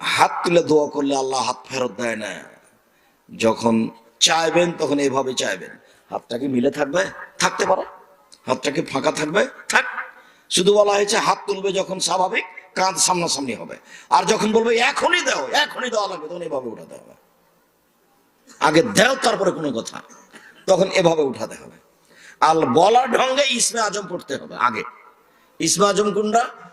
হাত তুলে দোয়া করলে আল্লাহ হাত ফেরত দেয় না। যখন চাইবেন, তখন এভাবে চাইবেন। হাতটা কি মিলে থাকবে? থাকতে পারে। হাতটা কি ফাঁকা থাকবে? থাক। শুধু বলা হয়েছে, হাত তুলবে যখন স্বাভাবিক, কাঁধ সামনাসামনি হবে। আর যখন বলবে, এখনই দাও, এখনই দেওয়া লাগবে, তখন এভাবে উঠাতে হবে। আগে দেও, তারপরে কোনো কথা। তখন এভাবে উঠাতে হবে। আর বলার ঢঙ্গে ইসমে আজম পড়তে হবে, আগে। ইসমে আজম কোনটা?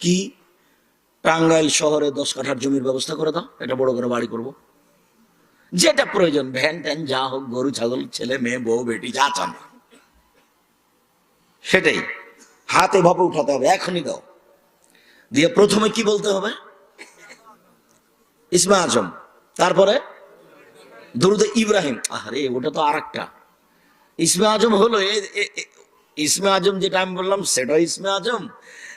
কি টাঙ্গাইল শহরে দশ কাঠার জমির ব্যবস্থা করে দাও এটা বড় করে বাড়ি করব। যেটা প্রয়োজন, ভ্যান ট্যান যা হোক, গরু, ছাগল, ছেলে, মেয়ে, বউ, বেটি, যা চান। সেটাই। হাতে এভাবে উঠাতে হবে, এখনই দাও। দিয়ে প্রথমে কি বলতে হবে? ইসমা আজম। তারপরে? দুরুদে ইব্রাহিম। আরে ওটা তো আর একটা ইসমে আজম হলো ইসমে আজম যেটা আমি বললাম সেটা ইসমে আজম।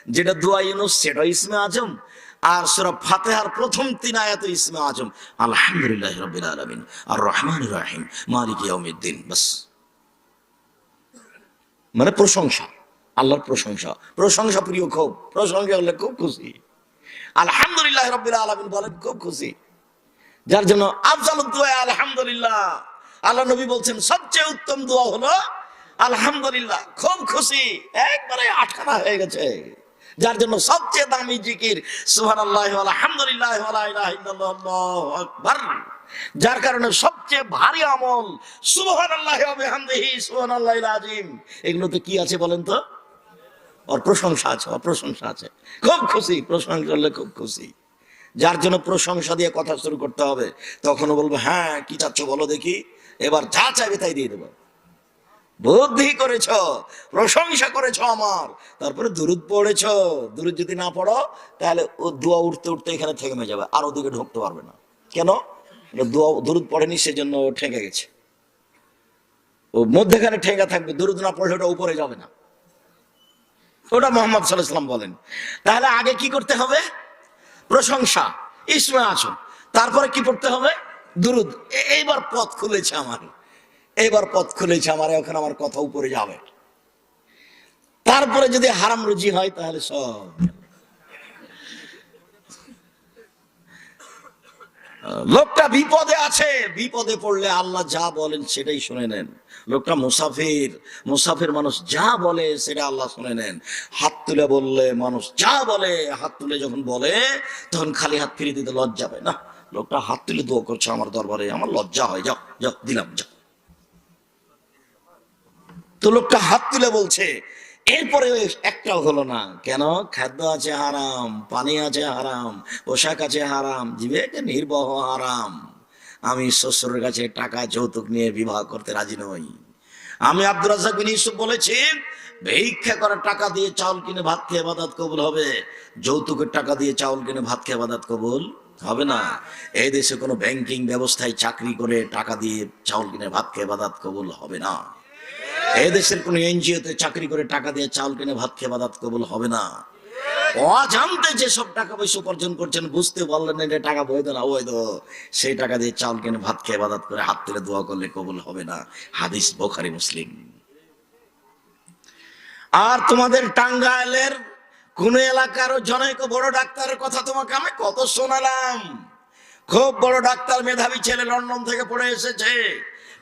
যেটা দোয়া ইউনুস সেটা ইসমে আজম। আর সুরা ফাতেহার প্রথম তিন আয়াত ইসমে আজম। আলহামদুলিল্লাহ রাব্বিল আলামিন। আর রহমান রাহিম। মালিক ইয়াউমিদ্দিন। বাস। মানে প্রশংসা। আল্লাহর প্রশংসা। প্রশংসা প্রিয়, খুব প্রশংসা হলে খুব খুশি। আলহামদুলিল্লাহ রাব্বিল আলামিন বলেন, খুব খুশি। যার জন্য আফজাল দোয়া, আলহামদুলিল্লাহ। আল্লাহ নবী বলছেন, সবচেয়ে উত্তম দোয়া হলো আলহামদুলিল্লাহ, খুব খুশি। একবারে আটখানা হয়ে গেছে। যার জন্য সবচেয়ে দামি জিকির ইলাহা আকবার। যার কারণে সবচেয়ে ভারী আমল, সুবহানাল্লাহ ওয়া বিহামদিহি সুবহানাল্লাহিল আযীম। এগুলোতে কি আছে বলেন তো? ওর প্রশংসা আছে, ওর প্রশংসা আছে। খুব খুশি, প্রশংসা করলে খুব খুশি। যার জন্য প্রশংসা দিয়ে কথা শুরু করতে হবে, তখনও বলব হ্যাঁ কি চাচ্ছ বলো দেখি। এবার যা চাইবে তাই দিয়ে দেবো। বুদ্ধি করেছ, প্রশংসা করেছ আমার। তারপরে দুরুদ পড়েছ, দুরুদ যদি না পড়ো, তাহলে ও দোয়া উঠতে উঠতে এখানে থেমে যাবে, আর ওদিকে ঢুকতে পারবে না। কেন? ও দোয়া, দুরুদ পড়েনি, সেজন্য ও ঠেকে গেছে। ও মধ্যেখানে ঠেঙ্গা থাকবে, দুরুদ না পড়লে ওটা উপরে যাবে না। ওটা মোহাম্মদ সাল্লাহাম বলেন। তাহলে আগে কি করতে হবে? প্রশংসা। ইসমে আসুন। তারপরে কি পড়তে হবে? দুরুদ। এইবার পথ খুলেছে আমার। এইবার পথ খুলেছে আমার, এখন আমার কথা উপরে যাবে। তারপরে যদি হারাম রুজি হয়, তাহলে সব লোকটা বিপদে আছে, বিপদে পড়লে আল্লাহ যা বলেন সেটাই শুনে নেন। লোকটা মুসাফির মুসাফির মানুষ যা বলে সেটা আল্লাহ শুনে নেন। হাত তুলে বললে মানুষ যা বলে, হাত তুলে যখন বলে, তখন খালি হাত ফিরে দিতে লজ্জা পায়। না, লোকটা হাত তুলে দোয়া করছে, আমার দরবারে, আমার লজ্জা হয়, যাও যাও, দিলাম, যাও। তো লোকটা হাত তুলে বলছে, এরপরে একটাও হলো না। কেন? খাদ্য আছে হারাম, পানি আছে হারাম, পোশাক আছে হারাম জিবে নির্বহ হারাম। আমি শ্বশুরের কাছে টাকা, যৌতুক নিয়ে বিবাহ করতে রাজি নই। আমি আব্দুল রাজাক ইউসুফ বলেছি, ভিক্ষা করার টাকা দিয়ে চাউল কিনে ভাত খেয়ে বাদাত কবুল হবে। যৌতুকের টাকা দিয়ে চাউল কিনে ভাত খেয়ে বাদাত কবুল হবে না। এই দেশে কোনো ব্যাংকিং ব্যবস্থায় চাকরি করে টাকা দিয়ে চাউল কিনে ভাত খেয়ে বাদাত কবুল হবে না। এই দেশের কোন এনজিওতে চাকরি করে টাকা দিয়ে চাউল কিনে ভাত খেয়ে বাদাত কবুল হবে না। অজান্তে যে সব টাকা পয়সা উপার্জন করছেন, বুঝতে পারলেন এটা টাকা বৈধ না অবৈধ, সেই টাকা দিয়ে চাউল কিনে ভাত খেয়ে বাদাত করে হাত তুলে দোয়া করলে কবুল হবে না। হাদিস বোখারি মুসলিম। আর তোমাদের টাঙ্গাইলের কোন এলাকার জনৈক বড় ডাক্তারের কথা তোমাকে আমি কত শোনালাম। খুব বড় ডাক্তার, মেধাবী ছেলে লন্ডন থেকে পড়ে এসেছে।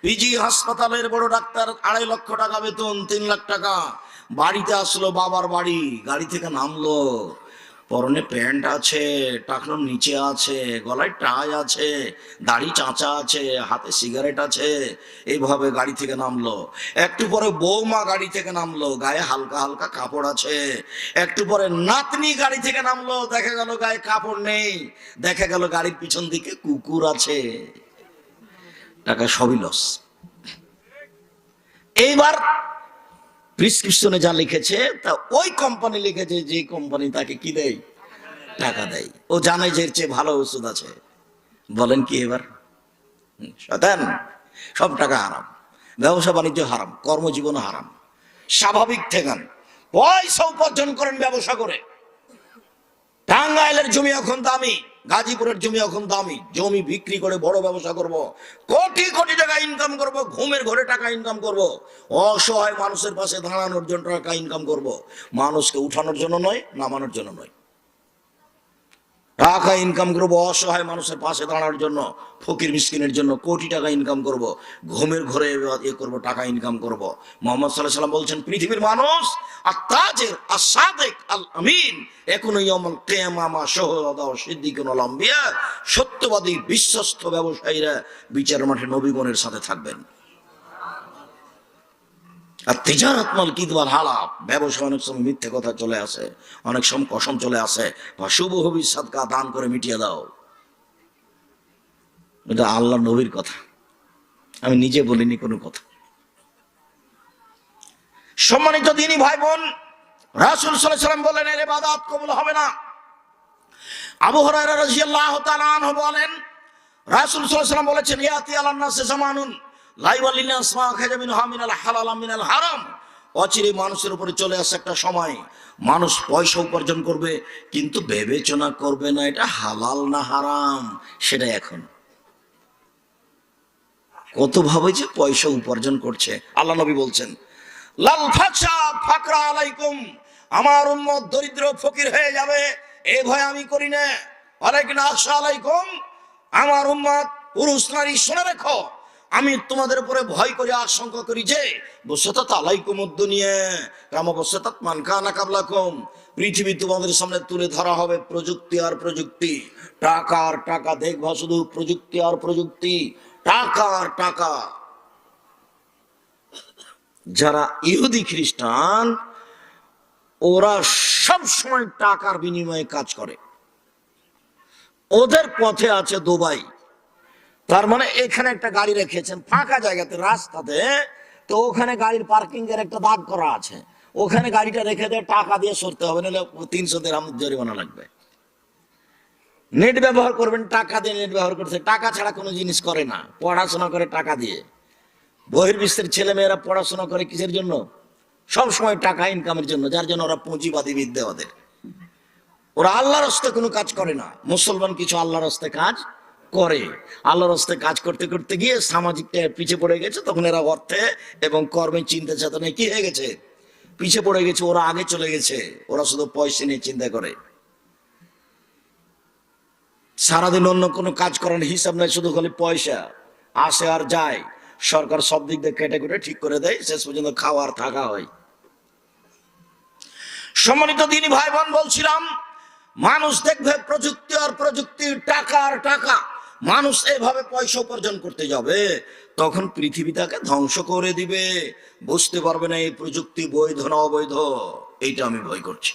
পিজি হাসপাতালের বড় ডাক্তার, আড়াই লক্ষ টাকা বেতন, তিন লাখ টাকা। বাড়িতে আসলো বাবার বাড়ি, গাড়ি থেকে নামলো। পরনে প্যান্ট আছে টাকনোর নিচে আছে, গলায় টাই আছে, দাড়ি চাঁচা আছে, হাতে সিগারেট আছে, এইভাবে গাড়ি থেকে নামলো। একটু পরে বৌমা গাড়ি থেকে নামলো, গায়ে হালকা হালকা কাপড় আছে। একটু পরে নাতনি গাড়ি থেকে নামলো, দেখা গেল গায়ে কাপড় নেই। দেখা গেল গাড়ির পিছন দিকে কুকুর আছে। টাকা সবই লস এইবার প্রিসক্রিপশনে যা লিখেছে তা ওই কোম্পানি লিখেছে যে কোম্পানি তাকে কি দেয়? টাকা দেয়। ও জানে যে চেয়ে ভালো ওষুধ আছে। বলেন কি এবার? হুম, শয়তান সব টাকা হারাম। ব্যবসা বাণিজ্য হারাম কর্মজীবন হারাম। স্বাভাবিক ঠেকান। পয়সা উপার্জন করেন ব্যবসা করে। টাঙ্গাইলের জমি এখন দামি। গাজীপুরের জমি এখন দামি জমি বিক্রি করে বড় ব্যবসা করব। কোটি কোটি টাকা ইনকাম করব, ঘুমের ঘরে টাকা ইনকাম করব। অসহায় মানুষের পাশে দাঁড়ানোর জন্য টাকা ইনকাম করব। মানুষকে উঠানোর জন্য নয়, নামানোর জন্য নয় টাকা ইনকাম করব, অসহায় মানুষের পাশে দাঁড়ানোর জন্য, ফকির মিসকিনের জন্য কোটি টাকা ইনকাম করব, ঘুমের ঘরে এ করব, টাকা ইনকাম করব। মোহাম্মদ সাল্লাহ সাল্লাম বলছেন, পৃথিবীর মানুষ, আর তাজের, আর সাদেক, আল আমিন এখনও ইয়মল কেয়ামা সহদা সিদ্দিকুন সত্যবাদী, বিশ্বস্ত ব্যবসায়ীরা বিচার মাঠে নবীগণের সাথে থাকবেন। আর তেজারত মাল কিদবার হালাপ ব্যবসা অনেক সময় মিথ্যে কথা চলে আসে, অনেক সময় কসম চলে আসে। বা শুভ হবি সাদকা দান করে মিটিয়ে দাও। এটা আল্লাহ নবীর কথা। আমি নিজে বলিনি কোনো কথা। সম্মানিত দিনই ভাই বোন রাসুল সাল্লাম বলেন, এর বাদাত কবুল হবে না। আবু হরাইরা আনহু বলেন, রাসূল ওয়াসাল্লাম বলেছেন, ইয়াতি আলান নাসে জামানুন। হারাম। অচিরে মানুষের উপরে চলে আসে একটা সময়, মানুষ পয়সা উপার্জন করবে, কিন্তু বিবেচনা করবে না এটা হালাল না হারাম, সেটা এখন। কত ভাবে যে পয়সা উপার্জন করছে, আল্লাহ নবী বলছেন, লাল ফাকসা ফাকরা আলাইকুম, আমার উম্মত দরিদ্র ফকির হয়ে যাবে এই ভয় আমি করি না। আলাইকুম, আমার উম্মত পুরুষ নারী শুনে রেখো। আমি তোমাদের উপরে ভয় করে আশঙ্কা করি যে, বসেতাত আলাইকুম দুনিয়া কামা বসেতাত মান কানা কাবলাকুম। পৃথিবী তোমাদের সামনে তুলে ধরা হবে প্রযুক্তি আর প্রযুক্তি। টাকা আর টাকা, দেখবা শুধু প্রযুক্তি আর প্রযুক্তি। টাকা আর টাকা। যারা ইহুদি খ্রিস্টান, ওরা সব সময় টাকার বিনিময়ে কাজ করে। ওদের পথে আছে দুবাই। তার মানে এখানে একটা গাড়ি রেখেছেন, ফাঁকা জায়গাতে, রাস্তাতে, তো ওখানে গাড়ির পার্কিং এর একটা দাগ করা আছে। ওখানে গাড়িটা রেখে দিয়ে টাকা দিয়ে সরতে হবে, নাহলে তিনশো দেড় জরিমানা লাগবে। নেট ব্যবহার করবেন, টাকা দিয়ে নেট ব্যবহার করছে, টাকা ছাড়া কোনো জিনিস করে না, পড়াশোনা করে টাকা দিয়ে। বহির্বিশ্বের ছেলে মেয়েরা পড়াশোনা করে কিসের জন্য? সব সময় টাকা ইনকামের জন্য, যার জন্য ওরা পুঁজিবাদী বিদ্যা ওদের। ওরা আল্লাহর হস্তে কোনো কাজ করে না। মুসলমান কিছু আল্লাহর হস্তে কাজ করে। আল্লাহর হস্তে কাজ করতে করতে গিয়ে সামাজিকটা পিছে পড়ে গেছে, তখন এরা অর্থে এবং কর্মে চিন্তা চেতনায় কি হয়ে গেছে? পিছে পড়ে গেছে, ওরা আগে চলে গেছে, ওরা শুধু পয়সা নিয়ে চিন্তা করে। সারাদিন অন্য কোনো কাজ করার হিসাব নাই, শুধু খালি পয়সা। আসে আর যায়, সরকার সব দিক দিয়ে কেটে ঠিক করে দেয়, শেষ পর্যন্ত খাওয়ার থাকা হয়। সম্মানিত দিনী ভাই বোন বলছিলাম, মানুষ দেখবে প্রযুক্তি আর প্রযুক্তির টাকা আর টাকা। মানুষ এভাবে পয়সা উপার্জন করতে যাবে, তখন পৃথিবী তাকে ধ্বংস করে দিবে। বুঝতে পারবে না এই প্রযুক্তি বৈধ না অবৈধ, এইটা আমি ভয় করছি।